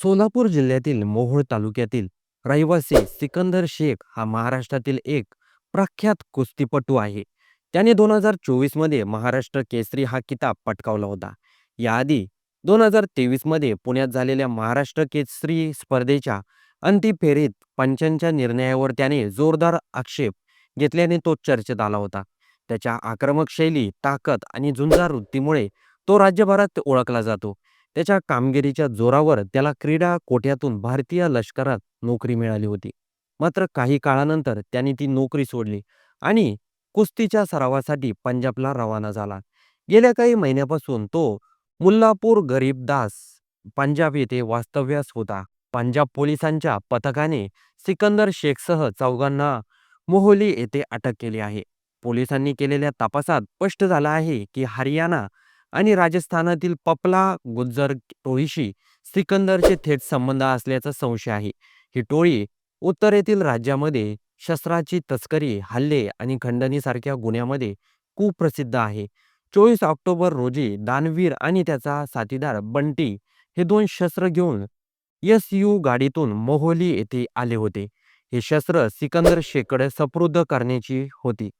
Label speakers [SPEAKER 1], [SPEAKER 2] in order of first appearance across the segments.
[SPEAKER 1] सोलापूर जिल्ह्यातील मोहोळ तालुक्यातील रहिवासी सिकंदर शेख हा महाराष्ट्रातील एक प्रख्यात कुस्तीपटू आहे. त्याने दोन हजार चोवीसमध्ये महाराष्ट्र केसरी हा किताब पटकावला होता. याआधी दोन हजार तेवीसमध्ये पुण्यात झालेल्या महाराष्ट्र केसरी स्पर्धेच्या अंतिम फेरीत पंचांच्या निर्णयावर त्याने जोरदार आक्षेप घेतल्याने तो चर्चेत आला होता. त्याच्या आक्रमक शैली, ताकद आणि झुंजार वृत्तीमुळे तो राज्यभरात ओळखला जातो. त्याच्या कामगिरीच्या जोरावर त्याला क्रीडा कोट्यातून भारतीय लष्करात नोकरी मिळाली होती. मात्र काही काळानंतर त्यांनी ती नोकरी सोडली आणि कुस्तीच्या सरावासाठी पंजाबला रवाना झाला. गेल्या काही महिन्यापासून तो मुल्लापूर गरीब दास पंजाब येथे वास्तव्यास होता. पंजाब पोलिसांच्या पथकाने सिकंदर शेखसह चौघांना मोहोली येथे अटक केली आहे. पोलिसांनी केलेल्या तपासात स्पष्ट झालं आहे की हरियाणा आणि राजस्थानातील पपला गुज्जर टोळीशी सिकंदरचे थेट संबंध असल्याचा संशय आहे. ही टोळी उत्तरेतील राज्यामध्ये शस्त्राची तस्करी, हल्ले आणि खंडणीसारख्या गुन्ह्यामध्ये कुप्रसिद्ध आहे. चोवीस ऑक्टोबर रोजी दानवीर आणि त्याचा साथीदार बंटी हे दोन शस्त्र घेऊन एस यू गाडीतून मोहोली येथे आले होते. हे शस्त्र सिकंदर शेकडे सप्रुद्ध करण्याची होती,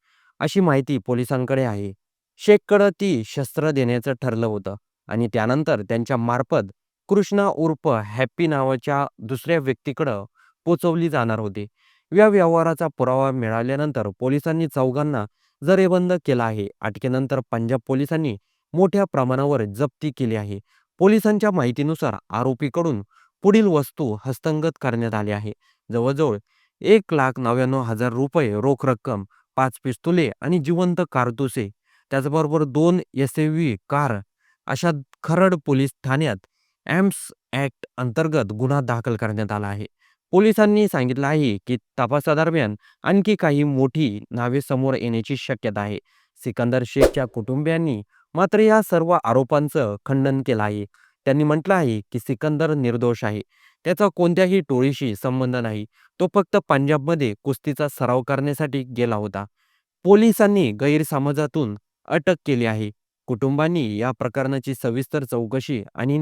[SPEAKER 1] अशी माहिती पोलिसांकडे आहे. शेखकडे ती शस्त्र देण्याचं ठरलं होतं आणि त्यानंतर त्यांच्या मार्फत कृष्णा उर्फ हॅप्पी नावाच्या दुसऱ्या व्यक्तीकडं पोचवली जाणार होती. या व्यवहाराचा पुरावा मिळाल्यानंतर पोलिसांनी चौघांना जरेबंद केला आहे. अटकेनंतर पंजाब पोलिसांनी मोठ्या प्रमाणावर जप्ती केली आहे. पोलिसांच्या माहितीनुसार आरोपीकडून पुढील वस्तू हस्तंगत करण्यात आली आहे. जवळजवळ एक लाख नव्याण्णव हजार रुपये रोख रक्कम, पाच पिस्तुले आणि जिवंत कारतुसे, त्याचबरोबर दोन एसयूव्ही कार अशा खरड पोलीस ठाण्यात एम्स ॲक्ट अंतर्गत गुन्हा दाखल करण्यात आला आहे. पोलिसांनी सांगितलं आहे की तपासादरम्यान आणखी काही मोठी नावे समोर येण्याची शक्यता आहे. सिकंदर शेखच्या कुटुंबियांनी मात्र या सर्व आरोपांचं खंडन केलं आहे. त्यांनी म्हटलं आहे की सिकंदर निर्दोष आहे. त्याचा कोणत्याही टोळीशी संबंध नाही. तो फक्त पंजाबमध्ये कुस्तीचा सराव करण्यासाठी गेला होता. पोलिसांनी गैरसमजातून अटक केली आहे. कुटुंबांनी या प्रकरणाची सविस्तर चौकशी आणि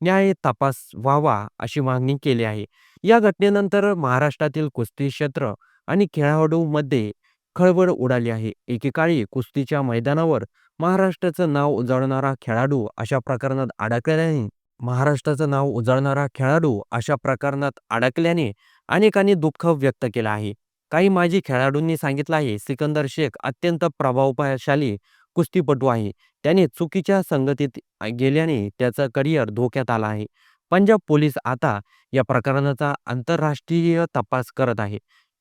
[SPEAKER 1] न्याय तपास व्हावा अशी मागणी केली आहे. या घटनेनंतर महाराष्ट्रातील कुस्ती क्षेत्र आणि खेळाडूंमध्ये खळबळ उडाली आहे. एकेकाळी कुस्तीच्या मैदानावर महाराष्ट्राचं नाव उजळणारा खेळाडू अशा प्रकरणात अडकल्याने महाराष्ट्राचं नाव उजळणारा खेळाडू अशा प्रकरणात अडकल्याने अनेकांनी दुःख व्यक्त केलं आहे. काही माजी खेळाडूंनी सांगितलं आहे, सिकंदर शेख अत्यंत प्रभावशाली कुस्तीपटू आहे. त्याने चुकीच्या संगतीत गेल्याने त्याचा करिअर धोक्यात आला आहे. पंजाब पोलीस आता या प्रकरणाचा आंतरराष्ट्रीय तपास करत आहे.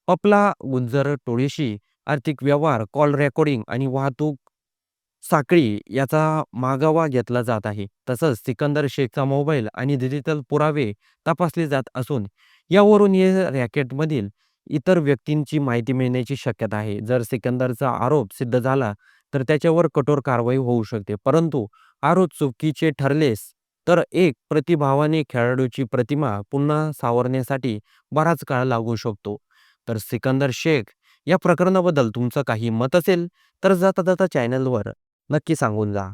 [SPEAKER 1] पपला गुंजर टोळीशी आर्थिक व्यवहार, कॉल रेकॉर्डिंग आणि वाहतूक साखळी याचा मागोवा घेतला जात आहे. तसंच सिकंदर शेखचा मोबाईल आणि डिजिटल पुरावे तपासले जात असून यावरून या रॅकेटमधील इतर व्यक्तींची माहिती मिळण्याची शक्यता आहे. जर सिकंदरचा आरोप सिद्ध झाला तर त्याच्यावर कठोर कारवाई होऊ शकते. परंतु आरोप चुकीचे ठरलेस तर एक प्रतिभावाने खेळाडूची प्रतिमा पुन्हा सावरण्यासाठी बराच काळ लागू शकतो. तर सिकंदर शेख या प्रकरणाबद्दल तुमचं काही मत असेल तर जाता जाता चॅनलवर नक्की सांगून जा.